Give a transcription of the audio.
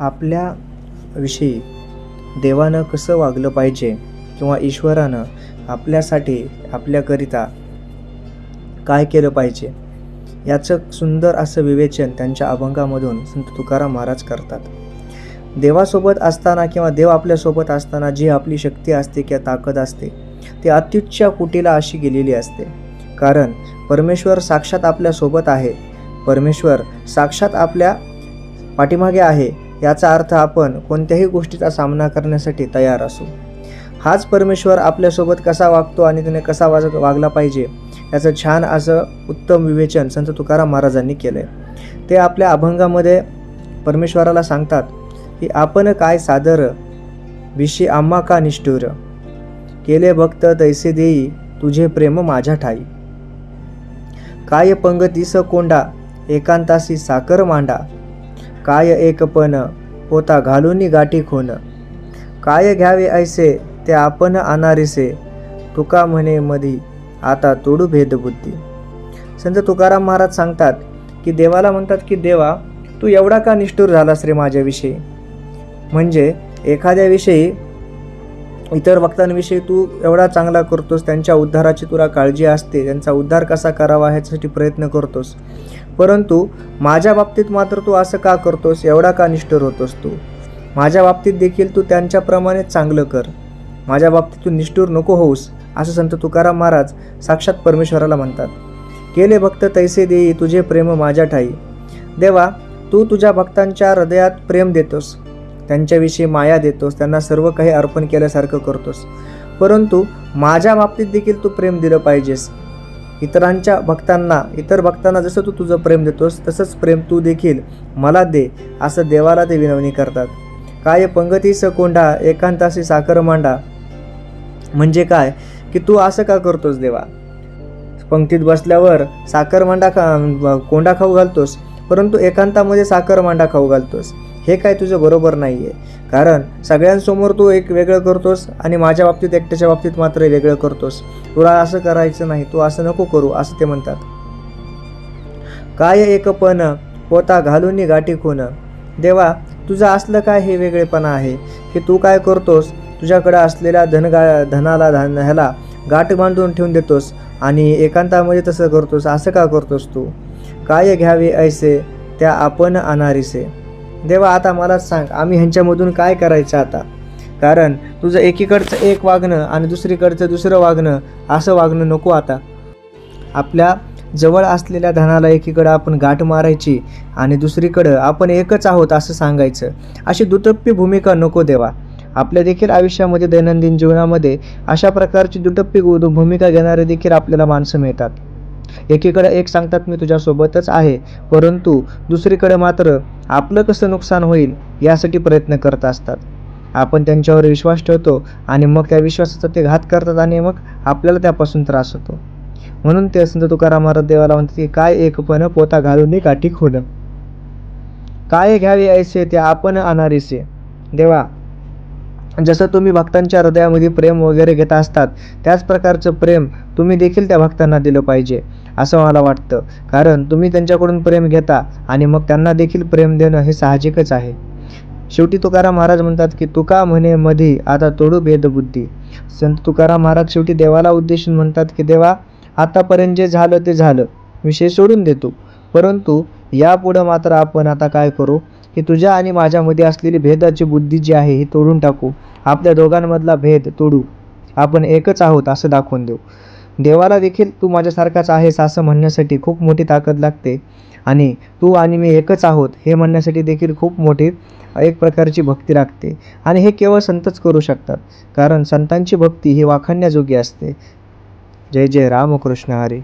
आपल्या विषयी देवानं कसं वागलं पाहिजे किंवा ईश्वरानं आपल्यासाठी आपल्याकरिता काय केलं पाहिजे? याचं सुंदर असं विवेचन त्यांच्या अभंगामधून संत तुकाराम महाराज करतात. देवासोबत असताना किंवा देव आपल्यासोबत असताना जी आपली शक्ती असते किंवा ताकद असते ती अत्युच्च कुटीला अशी गेलेली असते. कारण परमेश्वर साक्षात आपल्यासोबत आहे. परमेश्वर साक्षात आपल्या पाठीमागे आहे. याचा अर्थ आपण कोणत्याही गोष्टीचा सामना करण्यासाठी तयार असू. हाच परमेश्वर आपल्यासोबत कसा वागतो आणि त्याने कसा वाज वागला पाहिजे याचं छान असं उत्तम विवेचन संत तुकाराम महाराजांनी केलं आहे ते आपल्या अभंगामध्ये परमेश्वराला सांगतात की आपण काय सादर विशी आम्हा का निष्ठुर? केले भक्त तैसे देई तुझे प्रेम माझ्या ठाई. काय पंगतीस कोंडा एकांतासी साकर मांडा काय एकपण होता घालून गाठी खोन. काय घ्यावे ऐसे ते आपण आणारिसे. तुका म्हणे मधी आता तोडू भेदबुद्धी. संत तुकाराम महाराज सांगतात की देवाला म्हणतात की देवा तू एवढा का निष्ठूर झालास रे माझ्याविषयी? म्हणजे एखाद्याविषयी इतर वक्तांविषयी तू एवढा चांगला करतोस त्यांच्या उद्धाराची तुला काळजी असते त्यांचा उद्धार कसा करावा ह्याच्यासाठी प्रयत्न करतोस? परंतु माझ्या बाबतीत मात्र तू असं का करतोस? एवढा का निष्ठुर होतोस तू? माझ्या बाबतीत देखील तू त्यांच्याप्रमाणे चांगलं कर. माझ्या बाबतीत तू निष्ठूर नको होऊस असं संत तुकाराम महाराज साक्षात परमेश्वराला म्हणतात. केले भक्त तैसे देई तुझे प्रेम माझ्या ठाई. देवा तू तुझ्या भक्तांच्या हृदयात प्रेम देतोस. त्यांच्याविषयी माया देतोस त्यांना सर्व काही अर्पण केल्यासारखं करतोस. परंतु माझ्या बाबतीत देखील तू प्रेम दिलं पाहिजेस. इतरांच्या भक्तांना इतर भक्तांना जसं तू तुझं प्रेम देतोस तसंच प्रेम तू देखील मला दे असं देवाला ते विनवणी करतात. काय पंगतीस कोंडा एकांताशी साखर मांडा. म्हणजे काय? की तू असं का करतोस देवा? पंक्तीत बसल्यावर साखर मांडा खा कोंडा खाऊ घालतोस परंतु एकांतामध्ये साखर मांडा खाऊ घालतोस. हे काय तुझं बरोबर नाही आहे कारण सगळ्यांसमोर तू एक वेगळं करतोस आणि माझ्या बाबतीत एकट्याच्या बाबतीत मात्र वेगळं करतोस. तुला असं करायचं नाही तू असं नको करू असं ते म्हणतात. काय एकपण पोता घालून गाठी खून? देवा तुझं असलं काय हे वेगळेपणा आहे? की तू काय करतोस? तुझ्याकडं असलेल्या धनगा धनाला धन ह्याला गाठ बांधून ठेवून देतोस आणि एकांतामध्ये तसं करतोस असं का करतोस तू? काय घ्यावे ऐसे त्या आपण अनारीसे. देवा आता मला सांग आम्ही ह्यांच्यामधून काय करायचं आता? कारण तुझं एकीकडचं एक वागणं आणि दुसरीकडचं दुसरं वागणं असं वागणं नको आता. आपल्या जवळ असलेल्या धनाला एकीकडं आपण गाठ मारायची आणि दुसरीकडं आपण एकच आहोत असं सांगायचं. अशी दुटप्पी भूमिका नको देवा. आपल्या देखील आयुष्यामध्ये दैनंदिन जीवनामध्ये अशा प्रकारची दुटप्पी भूमिका घेणारे देखील आपल्याला माणसं मिळतात. एकीकडे एक सांगतात मी तुझ्यासोबतच आहे. परंतु दुसरीकडे मात्र आपलं कसं नुकसान होईल यासाठी प्रयत्न करत असतात. आपण त्यांच्यावर विश्वास ठेवतो आणि मग त्या विश्वासाचा ते घात करतात आणि मग आपल्याला त्यापासून त्रास होतो. म्हणून ते संत तुकाराम महाराज देवाला म्हणतात की काय एकपण पोता घालून काठी खोन काय घ्यावे ऐसे ते आपण अनारिसे. देवा जसं तुम्ही भक्तांच्या हृदयामध्ये प्रेम वगैरे घेत असतात त्याच प्रकारचं प्रेम तुम्ही देखील त्या भक्तांना दिलं पाहिजे. असं मला वाटतं. कारण तुम्ही त्यांच्याकडून प्रेम घेता आणि मग त्यांना देखील प्रेम देणं हे साहजिकच आहे. शेवटी तुकाराम महाराज म्हणतात की तुका म्हणे मधी आता तोडू भेदबुद्धी. संत तुकाराम महाराज शेवटी देवाला उद्देशून म्हणतात की देवा आतापर्यंत जे झालं ते झालं. विषय सोडून देतो परंतु यापुढं मात्र आपण आता काय करू? की तुझ्या आणि माझ्यामध्ये असलेली भेदाची बुद्धी जी आहे ही तोडून टाकू. आपल्या दोघांमधला भेद तोडू. आपण एकच आहोत असं दाखवून देऊ. देवाला देखील तू माझ्यासारखाच आहेस असं म्हणण्यासाठी खूप मोठी ताकद लागते. आणि तू आणि मी एकच आहोत हे म्हणण्यासाठी देखील खूप मोठी एक प्रकारची भक्ती लागते. आणि हे केवळ संतच करू शकतात कारण संतांची भक्ती ही वाखाणण्याजोगी असते. जय जय रामकृष्ण हरी.